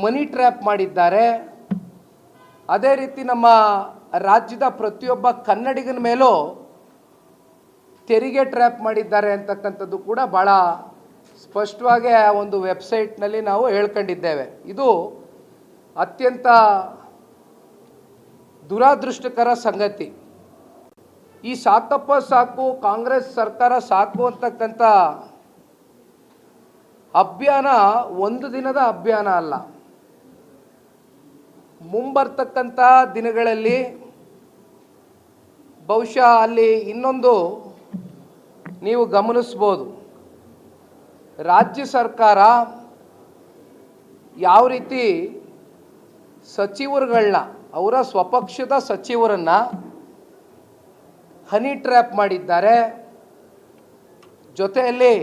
Speaker 5: ಮನಿ ಟ್ರ್ಯಾಪ್ ಮಾಡಿದ್ದಾರೆ. ಅದೇ ರೀತಿ ನಮ್ಮ ರಾಜ್ಯದ ಪ್ರತಿಯೊಬ್ಬ ಕನ್ನಡಿಗನ ಮೇಲೂ ತೆರಿಗೆ ಟ್ರ್ಯಾಪ್ ಮಾಡಿದ್ದಾರೆ ಅಂತಕ್ಕಂಥದ್ದು ಕೂಡ ಭಾಳ ಸ್ಪಷ್ಟವಾಗಿ ಆ ಒಂದು ವೆಬ್ಸೈಟ್ನಲ್ಲಿ ನಾವು ಹೇಳ್ಕೊಂಡಿದ್ದೇವೆ. ಇದು ಅತ್ಯಂತ ದುರಾದೃಷ್ಟಕರ ಸಂಗತಿ. ಈ ಸಾಕಪ್ಪ ಸಾಕು, ಕಾಂಗ್ರೆಸ್ ಸರ್ಕಾರ ಸಾಕು ಅಂತಕ್ಕಂಥ ಅಭಿಯಾನ ಒಂದು ದಿನದ ಅಭಿಯಾನ ಅಲ್ಲ. ಮುಂಬರ್ತಕ್ಕಂಥ ದಿನಗಳಲ್ಲಿ ಬಹುಶಃ ಅಲ್ಲಿ ಇನ್ನೊಂದು ನೀವು ಗಮನಿಸ್ಬೋದು. ರಾಜ್ಯ ಸರ್ಕಾರ ಯಾವ ರೀತಿ ಸಚಿವರುಗಳನ್ನ, ಅವರ ಸ್ವಪಕ್ಷದ ಸಚಿವರನ್ನು ಹನಿ ಟ್ರ್ಯಾಪ್ ಮಾಡಿದ್ದಾರೆ. ಜೊತೆಯಲ್ಲಿ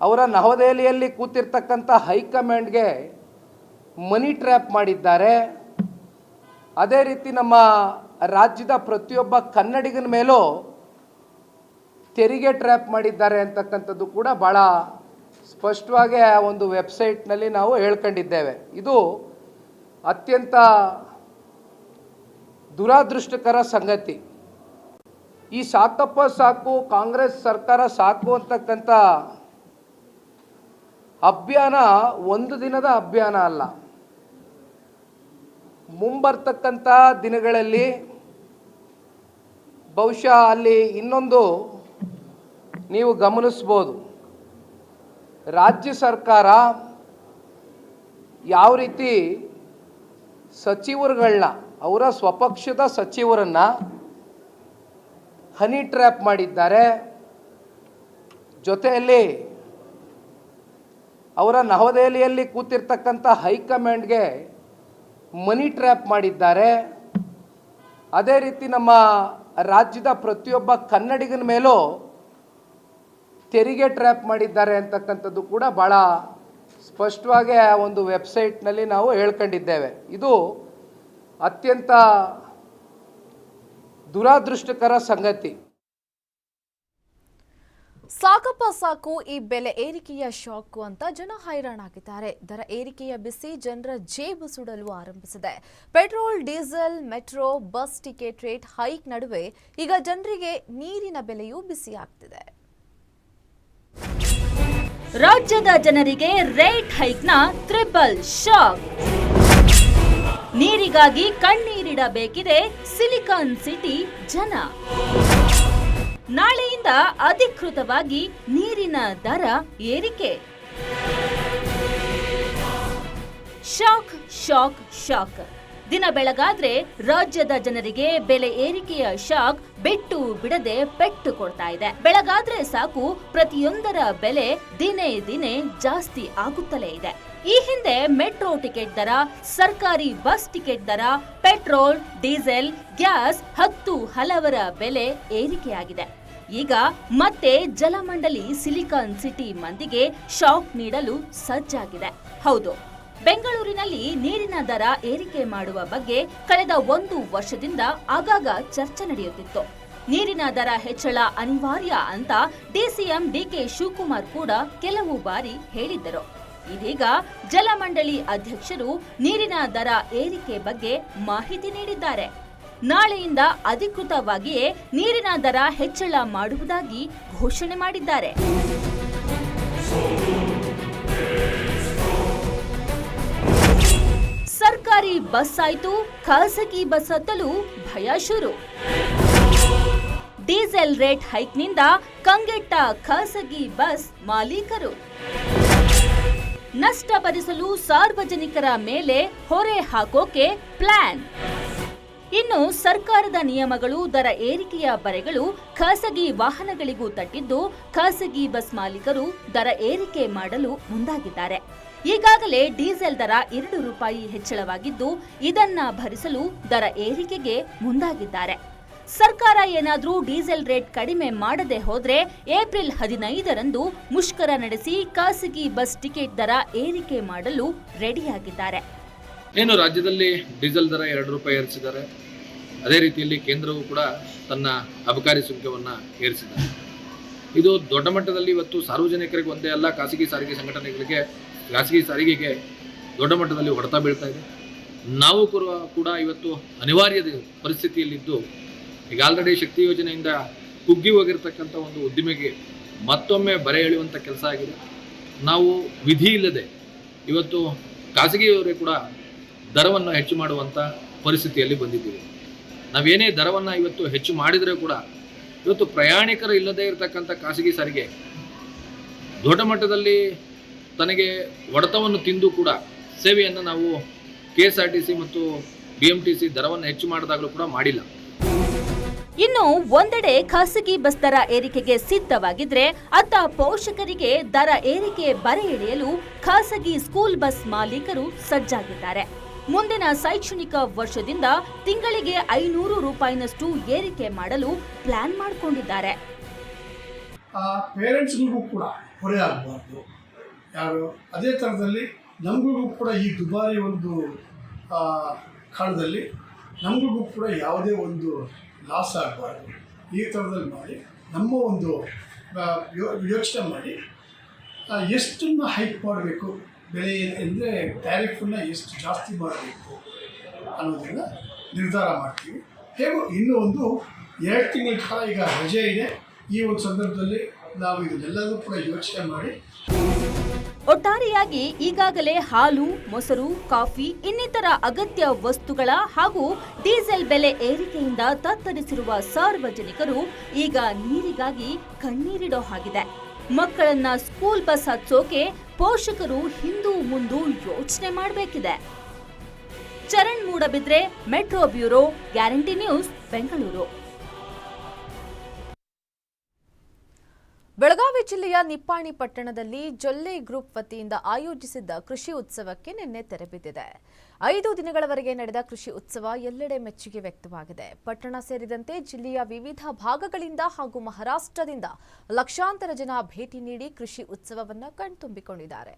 Speaker 5: ಅವರ ನವದೆಹಲಿಯಲ್ಲಿ ಕೂತಿರ್ತಕ್ಕಂಥ ಹೈಕಮಾಂಡ್ಗೆ ಮನಿ ಟ್ರ್ಯಾಪ್ ಮಾಡಿದ್ದಾರೆ. ಅದೇ ರೀತಿ ನಮ್ಮ ರಾಜ್ಯದ ಪ್ರತಿಯೊಬ್ಬ ಕನ್ನಡಿಗನ ಮೇಲೂ ತೆರಿಗೆ ಟ್ರ್ಯಾಪ್ ಮಾಡಿದ್ದಾರೆ ಅಂತಕ್ಕಂಥದ್ದು ಕೂಡ ಭಾಳ ಸ್ಪಷ್ಟವಾಗಿ ಆ ಒಂದು ವೆಬ್ಸೈಟ್ನಲ್ಲಿ ನಾವು ಹೇಳ್ಕೊಂಡಿದ್ದೇವೆ. ಇದು ಅತ್ಯಂತ ದುರಾದೃಷ್ಟಕರ ಸಂಗತಿ. ಈ ಸಾಕಪ್ಪ ಸಾಕು, ಕಾಂಗ್ರೆಸ್ ಸರ್ಕಾರ ಸಾಕು ಅಂತಕ್ಕಂಥ ಅಭಿಯಾನ ಒಂದು ದಿನದ ಅಭಿಯಾನ ಅಲ್ಲ. ಮುಂಬರ್ತಕ್ಕಂಥ ದಿನಗಳಲ್ಲಿ ಬಹುಶಃ ಅಲ್ಲಿ ಇನ್ನೊಂದು ನೀವು ಗಮನಿಸ್ಬೋದು. ರಾಜ್ಯ ಸರ್ಕಾರ ಯಾವ ರೀತಿ ಸಚಿವರುಗಳನ್ನ, ಅವರ ಸ್ವಪಕ್ಷದ ಸಚಿವರನ್ನು ಹನಿ ಟ್ರ್ಯಾಪ್ ಮಾಡಿದ್ದಾರೆ. ಜೊತೆಯಲ್ಲಿ ಅವರ ನವದೆಹಲಿಯಲ್ಲಿ ಕೂತಿರ್ತಕ್ಕಂಥ ಹೈಕಮಾಂಡ್ಗೆ ಮನಿ ಟ್ರ್ಯಾಪ್ ಮಾಡಿದ್ದಾರೆ. ಅದೇ ರೀತಿ ನಮ್ಮ ರಾಜ್ಯದ ಪ್ರತಿಯೊಬ್ಬ ಕನ್ನಡಿಗನ ಮೇಲೂ ತೆರಿಗೆ ಟ್ರ್ಯಾಪ್ ಮಾಡಿದ್ದಾರೆ ಅಂತಕ್ಕಂಥದ್ದು ಕೂಡ ಭಾಳ ಸ್ಪಷ್ಟವಾಗಿ ಆ ಒಂದು ವೆಬ್ಸೈಟ್ನಲ್ಲಿ ನಾವು ಹೇಳ್ಕೊಂಡಿದ್ದೇವೆ. ಇದು ಅತ್ಯಂತ ದುರಾದೃಷ್ಟಕರ ಸಂಗತಿ.
Speaker 1: ಸಾಕಪ್ಪ ಸಾಕು, ಈ ಬೆಲೆ ಏರಿಕೆಯ ಶಾಕು ಅಂತ ಜನ ಹೈರಾಣಾಗಿದ್ದಾರೆ ದರ ಏರಿಕೆಯ ಬಿಸಿ ಜನರ ಜೇಬು ಸುಡಲು ಆರಂಭಿಸಿದೆ. Petrol, diesel, metro, bus ticket rate hike ನಡುವೆ ಈಗ ಜನರಿಗೆ ನೀರಿನ ಬೆಲೆಯೂ ಬಿಸಿಯಾಗ್ತಿದೆ.
Speaker 7: ರಾಜ್ಯದ ಜನರಿಗೆ ರೇಟ್ ಹೈಕ್ನ ತ್ರಿಬಲ್ ಶಾಕ್. ನೀರಿಗಾಗಿ ಕಣ್ಣೀರಿಡಬೇಕಿದೆ ಸಿಲಿಕಾನ್ ಸಿಟಿ ಜನ. ನಾಳೆಯಿಂದ ಅಧಿಕೃತವಾಗಿ ನೀರಿನ ದರ ಏರಿಕೆ. Shock shock shock. ದಿನ ಬೆಳಗಾದ್ರೆ ರಾಜ್ಯದ ಜನರಿಗೆ ಬೆಲೆ ಏರಿಕೆಯ ಶಾಕ್ ಬೆಟ್ಟು ಬಿಡದೆ ಪೆಟ್ಟು ಕೊಡ್ತಾ ಇದೆ. ಬೆಳಗಾದ್ರೆ ಸಾಕು ಪ್ರತಿಯೊಂದರ ಬೆಲೆ ದಿನೇ ದಿನೇ ಜಾಸ್ತಿ ಆಗುತ್ತಲೇ ಇದೆ. ಈ ಹಿಂದೆ ಮೆಟ್ರೋ ಟಿಕೆಟ್ ದರ, ಸರ್ಕಾರಿ ಬಸ್ ಟಿಕೆಟ್ ದರ, ಪೆಟ್ರೋಲ್, ಡೀಸೆಲ್, ಗ್ಯಾಸ್ ಹತ್ತು ಹಲವರ ಬೆಲೆ ಏರಿಕೆಯಾಗಿದೆ. ಈಗ ಮತ್ತೆ ಜಲಮಂಡಳಿ ಸಿಲಿಕಾನ್ ಸಿಟಿ ಮಂದಿಗೆ ಶಾಕ್ ನೀಡಲು ಸಜ್ಜಾಗಿದೆ. ಹೌದು, ಬೆಂಗಳೂರಿನಲ್ಲಿ ನೀರಿನ ದರ ಏರಿಕೆ ಮಾಡುವ ಬಗ್ಗೆ ಕಳೆದ ಒಂದು ವರ್ಷದಿಂದ ಆಗಾಗ ಚರ್ಚೆ ನಡೆಯುತ್ತಿತ್ತು. ನೀರಿನ ದರ ಹೆಚ್ಚಳ ಅನಿವಾರ್ಯ ಅಂತ ಡಿಸಿಎಂ ಡಿಕೆ ಶಿವಕುಮಾರ್ ಕೂಡ ಕೆಲವು ಬಾರಿ ಹೇಳಿದ್ದರು. ಇದೀಗ ಜಲಮಂಡಳಿ ಅಧ್ಯಕ್ಷರು ನೀರಿನ ದರ ಏರಿಕೆ ಬಗ್ಗೆ ಮಾಹಿತಿ ನೀಡಿದ್ದಾರೆ. ನಾಳೆಯಿಂದ ಅಧಿಕೃತವಾಗಿಯೇ ನೀರಿನ ದರ ಹೆಚ್ಚಳ ಮಾಡುವುದಾಗಿ ಘೋಷಣೆ ಮಾಡಿದ್ದಾರೆ. ಸರ್ಕಾರಿ ಬಸ್ ಆಯ್ತು, ಖಾಸಗಿ ಬಸ್ ಹತ್ತಲು ಭಯ ಶುರು. ಡೀಸೆಲ್ ರೇಟ್ ಹೈಕ್ನಿಂದ ಕಂಗೆಟ್ಟ ಖಾಸಗಿ ಬಸ್ ಮಾಲೀಕರು. ನಷ್ಟ ಭರಿಸಲು ಸಾರ್ವಜನಿಕರ ಮೇಲೆ ಹೊರೆ ಹಾಕೋಕೆ ಪ್ಲಾನ್. ಇನ್ನು ಸರ್ಕಾರದ ನಿಯಮಗಳು, ದರ ಏರಿಕೆಯ ಬರೆಗಳು ಖಾಸಗಿ ವಾಹನಗಳಿಗೂ ತಟ್ಟಿದ್ದು ಖಾಸಗಿ ಬಸ್ ಮಾಲೀಕರು ದರ ಏರಿಕೆ ಮಾಡಲು ಮುಂದಾಗಿದ್ದಾರೆ. ಈಗಾಗಲೇ ಡೀಸೆಲ್ ದರ ಎರಡು ರೂಪಾಯಿ ಹೆಚ್ಚಳವಾಗಿದ್ದು ಇದನ್ನ ಭರಿಸಲು ದರ ಏರಿಕೆಗೆ ಮುಂದಾಗಿದ್ದಾರೆ. ಸರ್ಕಾರ ಏನಾದರೂ ಡೀಸೆಲ್ ರೇಟ್ ಕಡಿಮೆ ಮಾಡದೆ ಹೋದ್ರೆ ಏಪ್ರಿಲ್ ಹದಿನೈದರಂದು ಮುಷ್ಕರ ನಡೆಸಿ ಖಾಸಗಿ ಬಸ್ ಟಿಕೆಟ್ ದರ ಏರಿಕೆ ಮಾಡಲು ರೆಡಿಯಾಗಿದ್ದಾರೆ.
Speaker 9: ಏನು ರಾಜ್ಯದಲ್ಲಿ ಡೀಸೆಲ್ ದರ ಎರಡು ರೂಪಾಯಿ ಏರಿಸಿದ್ದಾರೆ? ಅದೇ ರೀತಿಯಲ್ಲಿ ಕೇಂದ್ರವು ಕೂಡ ತನ್ನ ಅಬಕಾರಿ ಸುಂಕವನ್ನು ಏರಿಸಿದೆ. ಇದು ದೊಡ್ಡ ಮಟ್ಟದಲ್ಲಿ ಇವತ್ತು ಸಾರ್ವಜನಿಕರಿಗೆ ಒಂದೇ ಅಲ್ಲ, ಖಾಸಗಿ ಸಾರಿಗೆ ಸಂಘಟನೆಗಳಿಗೆ, ಖಾಸಗಿ ಸಾರಿಗೆಗೆ ದೊಡ್ಡ ಮಟ್ಟದಲ್ಲಿ ಹೊಡೆತ ಬೀಳ್ತಾ ಇದೆ. ನಾವು ಕೂಡ ಇವತ್ತು ಅನಿವಾರ್ಯ ಪರಿಸ್ಥಿತಿಯಲ್ಲಿದ್ದು, ಈಗ ಆಲ್ರೆಡಿ ಶಕ್ತಿ ಯೋಜನೆಯಿಂದ ಕುಗ್ಗಿ ಹೋಗಿರ್ತಕ್ಕಂಥ ಒಂದು ಉದ್ದಿಮೆಗೆ ಮತ್ತೊಮ್ಮೆ ಬರೆ ಎಳೆಯುವಂಥ ಕೆಲಸ ಆಗಿದೆ. ನಾವು ವಿಧಿ ಇಲ್ಲದೆ ಇವತ್ತು ಖಾಸಗಿಯವರೇ ಕೂಡ ದರವನ್ನು ಹೆಚ್ಚು ಮಾಡುವಂಥ ಪರಿಸ್ಥಿತಿಯಲ್ಲಿ ಬಂದಿದ್ದೀವಿ. ನಾವೇನೇ ದರವನ್ನು ಇವತ್ತು ಹೆಚ್ಚು ಮಾಡಿದರೆ ಕೂಡ ಇವತ್ತು ಪ್ರಯಾಣಿಕರು ಇಲ್ಲದೇ ಇರತಕ್ಕಂಥ ಖಾಸಗಿ ಸಾರಿಗೆ ದೊಡ್ಡ ಮಟ್ಟದಲ್ಲಿ ತನಗೆ ಒಡೆತವನ್ನು ತಿಂದು ಕೂಡ ಸೇವೆಯನ್ನು ನಾವು K S R T C ಮತ್ತು ಬಿ ಎಂ ಟಿ ಸಿ ದರವನ್ನು ಹೆಚ್ಚು ಮಾಡಿದಾಗಲೂ ಕೂಡ ಮಾಡಿಲ್ಲ.
Speaker 7: ಇನ್ನು ಒಂದೆಡೆ ಖಾಸಗಿ ಬಸ್ ದರ ಏರಿಕೆಗೆ ಸಿದ್ಧವಾಗಿದ್ರೆ ಅತ್ತ ಪೋಷಕರಿಗೆ ದರ ಏರಿಕೆ ಬರೆ ಎಳೆಯಲು ಖಾಸಗಿ ಸ್ಕೂಲ್ ಬಸ್ ಮಾಲೀಕರು ಸಜ್ಜಾಗಿದ್ದಾರೆ. ಮುಂದಿನ ಶೈಕ್ಷಣಿಕ ವರ್ಷದಿಂದ ತಿಂಗಳಿಗೆ ಐನೂರು ರೂಪಾಯಿನಷ್ಟು ಏರಿಕೆ ಮಾಡಲು ಪ್ಲಾನ್ ಮಾಡಿಕೊಂಡಿದ್ದಾರೆ.
Speaker 11: ಪೇರೆಂಟ್ಸ್ಗಳಿಗೂ ಕೂಡ ಹೊರೆ ಆಗಬಾರ್ದು. ಯಾರು, ಅದೇ ಥರದಲ್ಲಿ ನಮಗೂ ಕೂಡ ಈ ದುಬಾರಿ ಒಂದು ಕಾಲದಲ್ಲಿ ನಮಗೂ ಕೂಡ ಯಾವುದೇ ಒಂದು ಲಾಸ್ ಆಗಬಾರ್ದು. ಈ ಥರದಲ್ಲಿ ಮಾಡಿ, ನಮ್ಮ ಒಂದು ಯೋಚನೆ ಮಾಡಿ ಎಷ್ಟನ್ನು ಹೈಕ್ ಮಾಡಬೇಕು ಬೆಲೆ ಅಂದರೆ ಟ್ಯಾರಿಫನ್ನು ಎಷ್ಟು ಜಾಸ್ತಿ ಮಾಡಬೇಕು ಅನ್ನೋದನ್ನು ನಿರ್ಧಾರ ಮಾಡ್ತೀವಿ. ಹೇಗೂ ಇನ್ನೂ ಒಂದು ಎರಡು ತಿಂಗಳ ಕಾಲ ಈಗ ರಜೆ ಇದೆ. ಈ ಒಂದು ಸಂದರ್ಭದಲ್ಲಿ ನಾವು ಇದನ್ನೆಲ್ಲರೂ ಕೂಡ ಯೋಚನೆ ಮಾಡಿ.
Speaker 7: ಒಟ್ಟಾರೆಯಾಗಿ ಈಗಾಗಲೇ ಹಾಲು, ಮೊಸರು, ಕಾಫಿ, ಇನ್ನಿತರ ಅಗತ್ಯ ವಸ್ತುಗಳ ಹಾಗೂ ಡೀಸೆಲ್ ಬೆಲೆ ಏರಿಕೆಯಿಂದ ತತ್ತರಿಸಿರುವ ಸಾರ್ವಜನಿಕರು ಈಗ ನೀರಿಗಾಗಿ ಕಣ್ಣೀರಿಡೋ ಹಾಗಿದೆ. ಮಕ್ಕಳನ್ನ ಸ್ಕೂಲ್ ಬಸ್ ಹಚ್ಚೋಕೆ ಪೋಷಕರು ಹಿಂದೂ ಮುಂದು ಯೋಚನೆ ಮಾಡಬೇಕಿದೆ. Charan Moodbidri metro bureau, guarantee news, Bengaluru.
Speaker 1: Belagavi ಜಿಲ್ಲೆಯ ನಿಪ್ಪಾಣಿ ಪಟ್ಟಣದಲ್ಲಿ ಜೊಲ್ಲೆ ಗ್ರೂಪ್ ವತಿಯಿಂದ ಆಯೋಜಿಸಿದ್ದ ಕೃಷಿ ಉತ್ಸವಕ್ಕೆ ನಿನ್ನೆ ತೆರೆಬಿದ್ದಿದೆ ಐದು ದಿನಗಳವರೆಗೆ ನಡೆದ ಕೃಷಿ ಉತ್ಸವ ಎಲ್ಲೆಡೆ ಮೆಚ್ಚುಗೆ ವ್ಯಕ್ತವಾಗಿದೆ. ಪಟ್ಟಣ ಸೇರಿದಂತೆ ಜಿಲ್ಲೆಯ ವಿವಿಧ ಭಾಗಗಳಿಂದ ಹಾಗೂ ಮಹಾರಾಷ್ಟ್ರದಿಂದ ಲಕ್ಷಾಂತರ ಜನ ಭೇಟಿ ನೀಡಿ ಕೃಷಿ ಉತ್ಸವವನ್ನು ಕಣ್ತುಂಬಿಕೊಂಡಿದ್ದಾರೆ.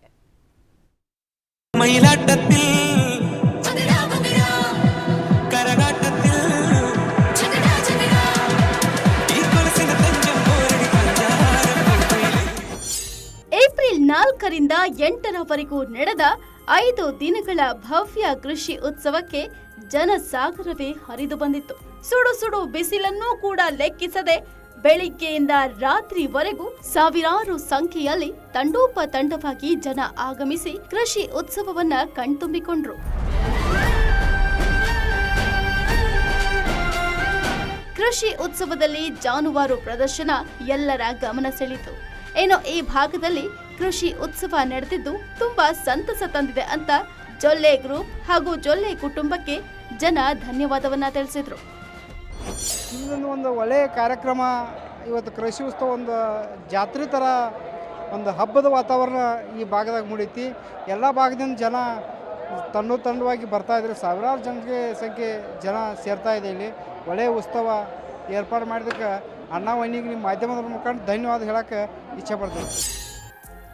Speaker 12: ಏಪ್ರಿಲ್ ನಾಲ್ಕರಿಂದ ಎಂಟರವರೆಗೂ ನಡೆದ ಐದು ದಿನಗಳ ಭವ್ಯ ಕೃಷಿ ಉತ್ಸವಕ್ಕೆ ಜನಸಾಗರವೇ ಹರಿದು ಬಂದಿತ್ತು. ಸುಡು ಸುಡು ಬಿಸಿಲನ್ನೂ ಕೂಡ ಲೆಕ್ಕಿಸದೆ ಬೆಳಿಗ್ಗೆಯಿಂದ ರಾತ್ರಿವರೆಗೂ ಸಾವಿರಾರು ಸಂಖ್ಯೆಯಲ್ಲಿ ತಂಡೋಪ ತಂಡವಾಗಿ ಜನ ಆಗಮಿಸಿ ಕೃಷಿ ಉತ್ಸವವನ್ನ ಕಣ್ತುಂಬಿಕೊಂಡ್ರು. ಕೃಷಿ ಉತ್ಸವದಲ್ಲಿ ಜಾನುವಾರು ಪ್ರದರ್ಶನ ಎಲ್ಲರ ಗಮನ ಸೆಳೆಯಿತು. ಏನೋ ಈ ಭಾಗದಲ್ಲಿ ಕೃಷಿ ಉತ್ಸವ ನಡೆದಿದ್ದು ತುಂಬಾ ಸಂತಸ ತಂದಿದೆ ಅಂತ ಜೊಲ್ಲೆ ಗ್ರೂಪ್ ಹಾಗೂ ಜೊಲ್ಲೆ ಕುಟುಂಬಕ್ಕೆ ಜನ ಧನ್ಯವಾದವನ್ನ ತಿಳಿಸಿದ್ರು.
Speaker 13: ಇದೊಂದು ಒಂದು ಒಳ್ಳೆಯ ಕಾರ್ಯಕ್ರಮ. ಇವತ್ತು ಕೃಷಿ ಉತ್ಸವ ಒಂದು ಜಾತ್ರೆ ಥರ ಒಂದು ಹಬ್ಬದ ವಾತಾವರಣ ಈ ಭಾಗದಾಗ ಮೂಡೈತಿ. ಎಲ್ಲ ಭಾಗದಿಂದ ಜನ ತಂಡು ತಂಡವಾಗಿ ಬರ್ತಾ ಇದ್ದಾರೆ ಸಾವಿರಾರು ಜನಕ್ಕೆ ಸಂಖ್ಯೆ ಜನ ಸೇರ್ತಾ ಇದೆ ಇಲ್ಲಿ. ಒಳ್ಳೆಯ ಉತ್ಸವ ಏರ್ಪಾಡು ಮಾಡಿದಕ್ಕೆ ಅಣ್ಣ ವೈನಿಗೆ ನಿಮ್ಮ ಮಾಧ್ಯಮದ ಮುಖಾಂತರ ಧನ್ಯವಾದ ಹೇಳಕ್ಕೆ ಇಚ್ಛೆ ಪಡ್ತೀನಿ.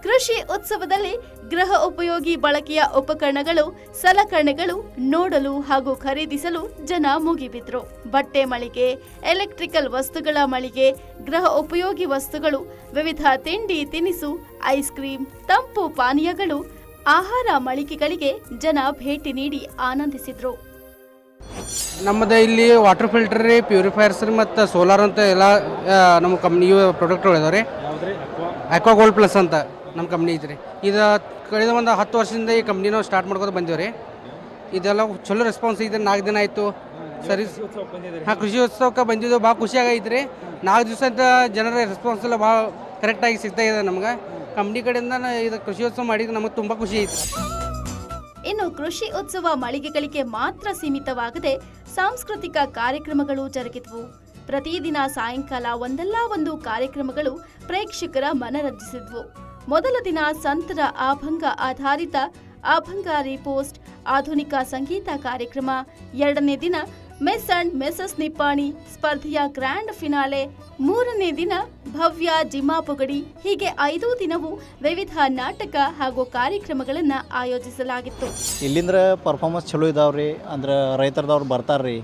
Speaker 12: ಕೃಷಿ ಉತ್ಸವದಲ್ಲಿ ಗೃಹ ಉಪಯೋಗಿ ಬಳಕೆಯ ಉಪಕರಣಗಳು ಸಲಕರಣೆಗಳು ನೋಡಲು ಹಾಗೂ ಖರೀದಿಸಲು ಜನ ಮುಗಿಬಿದ್ರು. ಬಟ್ಟೆ ಮಳಿಗೆ ಎಲೆಕ್ಟ್ರಿಕಲ್ ವಸ್ತುಗಳ ಮಳಿಗೆ ಗೃಹ ಉಪಯೋಗಿ ವಸ್ತುಗಳು ವಿವಿಧ ತಿಂಡಿ ತಿನಿಸು ಐಸ್ ಕ್ರೀಂ ತಂಪು ಪಾನೀಯಗಳು ಆಹಾರ ಮಳಿಗೆಗಳಿಗೆ ಜನ ಭೇಟಿ ನೀಡಿ ಆನಂದಿಸಿದ್ರು.
Speaker 13: ನಮ್ಮದು ಇಲ್ಲಿ ವಾಟರ್ ಫಿಲ್ಟರ್ ರೀ ಪ್ಯೂರಿಫೈಯರ್ಸ್ ರೀ ಮತ್ತು ಸೋಲಾರ್ ಅಂತ ಎಲ್ಲ ನಮ್ಮ ಕಂಪ್ನಿ ಪ್ರಾಡಕ್ಟ್ಗಳು ಇದಾವೆ ರೀ. ಅಕ್ವಾ ಗೋಲ್ಡ್ ಪ್ಲಸ್ ಅಂತ. ನಮ್ಮ ಕಂಪ್ನಿ ಐತ್ರಿ. ಇದು ಕಳೆದ ಒಂದು ಹತ್ತು ವರ್ಷದಿಂದ ಈ ಕಂಪ್ನಿ ನಾವು ಸ್ಟಾರ್ಟ್ ಮಾಡ್ಕೊಂಡು ಬಂದೀವಿ ರೀ. ಇದೆಲ್ಲ ಚಲೋ ರೆಸ್ಪಾನ್ಸ್ ಇದೆ ನಾಲ್ಕು ದಿನ ಆಯಿತು. ಸರಿ. ಹಾಂ, ಕೃಷಿ ಉತ್ಸವಕ್ಕೆ ಬಂದಿದ್ದು ಭಾಳ ಖುಷಿ ಆಗೈತೆ ರೀ ನಾಲ್ಕು ದಿವಸ ಅಂತ ಜನರ ರೆಸ್ಪಾನ್ಸ್ ಎಲ್ಲ ಭಾಳ ಕರೆಕ್ಟಾಗಿ ಸಿಗ್ತಾ ಇದೆ ನಮ್ಗೆ. ಕಂಪ್ನಿ ಕಡೆಯಿಂದ ಇದು ಕೃಷಿ ಉತ್ಸವ ಮಾಡಿದ್ದು ನಮಗೆ ತುಂಬ ಖುಷಿ ಐತಿ
Speaker 12: ಇನ್ನು ಕೃಷಿ ಉತ್ಸವ ಮಳಿಗೆಗಳಿಗೆ ಮಾತ್ರ ಸೀಮಿತವಾಗದೆ ಸಾಂಸ್ಕೃತಿಕ ಕಾರ್ಯಕ್ರಮಗಳು ಜರುಗಿದ್ವು. ಪ್ರತಿದಿನ ಸಾಯಂಕಾಲ ಒಂದಲ್ಲ ಒಂದು ಕಾರ್ಯಕ್ರಮಗಳು ಪ್ರೇಕ್ಷಕರ ಮನರಂಜಿಸಿದ್ವು ಮೊದಲ ದಿನ ಸಂತರ ಆಭಂಗ ಆಧಾರಿತ ಆಭಂಗ ರಿಪೋಸ್ಟ್ ಆಧುನಿಕ ಸಂಗೀತ ಕಾರ್ಯಕ್ರಮ. ಎರಡನೇ ದಿನ ಮಿಸ್ ಅಂಡ್ ಮಿಸಸ್ ನಿಪ್ಪಾಣಿ ಸ್ಪರ್ಧೆಯ ಗ್ರ್ಯಾಂಡ್ ಫಿನಾಲೆ. ಮೂರನೇ ದಿನ ಭವ್ಯ ಜಿಮಾ ಪುಗಡಿ. ಹೀಗೆ ಐದು ದಿನವೂ ವಿವಿಧ ನಾಟಕ ಹಾಗೂ ಕಾರ್ಯಕ್ರಮಗಳನ್ನು ಆಯೋಜಿಸಲಾಗಿತ್ತು.
Speaker 14: ಇಲ್ಲಿಂದ್ರ ಪರ್ಫಾರ್ಮೆನ್ಸ್ ಚಲೋ ಇದಾವ್ರಿ. ಅಂದ್ರೆ ರೈತರದವ್ರು ಬರ್ತಾರ್ರಿ.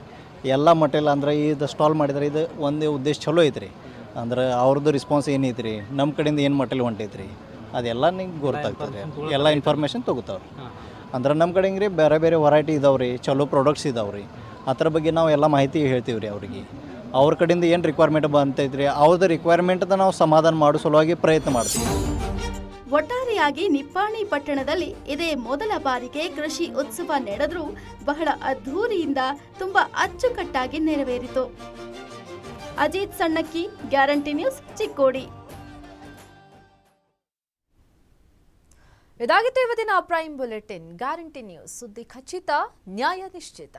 Speaker 14: ಎಲ್ಲ ಮಟ್ಟೆಲ್ಲ ಅಂದ್ರೆ ಇದು ಸ್ಟಾಲ್ ಮಾಡಿದ್ರೆ ಇದು ಒಂದೇ ಉದ್ದೇಶ ಚಲೋ ಐತ್ರಿ. ಅಂದ್ರೆ ಅವ್ರದ್ದು ರಿಸ್ಪಾನ್ಸ್ ಏನೈತ್ರಿ ನಮ್ಮ ಕಡೆಯಿಂದ ಏನು ಮಟ್ಟಲ್ಲಿ ಹೊಂಟೈತ್ರಿ? ಅದೆಲ್ಲ ನಿಂಗೆ ಗೊತ್ತಾಗ್ತದೆ. ಎಲ್ಲ ಇನ್ಫಾರ್ಮೇಷನ್ ತೊಗೋತಾವ್ರಿ. ಅಂದ್ರೆ ನಮ್ಮ ಕಡೆ ರೀ ಬೇರೆ ಬೇರೆ ವೆರೈಟಿ ಇದಾವೆ ರೀ ಚಲೋ ಪ್ರಾಡಕ್ಟ್ಸ್ ಇದಾವೆ ರೀ ಅದ್ರ ಬಗ್ಗೆ ನಾವು ಎಲ್ಲ ಮಾಹಿತಿ ಹೇಳ್ತೀವಿ ರೀ ಅವ್ರಿಗೆ. ಅವ್ರ ಕಡೆಯಿಂದ ಏನು ರಿಕ್ವೈರ್ಮೆಂಟ್ ಬಂತೈತ್ರಿ ಅವ್ರದ್ದು ರಿಕ್ವೈರ್ಮೆಂಟ್ದ ನಾವು ಸಮಾಧಾನ ಮಾಡೋ ಸಲುವಾಗಿ ಪ್ರಯತ್ನ ಮಾಡ್ತೀವಿ.
Speaker 12: ಒಟ್ಟಾರೆಯಾಗಿ ನಿಪ್ಪಾಣಿ ಪಟ್ಟಣದಲ್ಲಿ ಇದೇ ಮೊದಲ ಬಾರಿಗೆ ಕೃಷಿ ಉತ್ಸವ ನಡೆದರೂ ಬಹಳ ಅದ್ಧೂರಿಯಿಂದ ತುಂಬಾ ಅಚ್ಚುಕಟ್ಟಾಗಿ ನೆರವೇರಿತು. Ajit Sannakki guarantee news Chikkodi.
Speaker 1: ಇದಾಗಿತ್ತು ಇವತ್ತಿನ ಪ್ರೈಮ್ ಬುಲೆಟಿನ್ ಗ್ಯಾರಂಟಿ ನ್ಯೂಸ್ ಸುದ್ದಿ ಖಚಿತ ನ್ಯಾಯ ನಿಶ್ಚಿತ.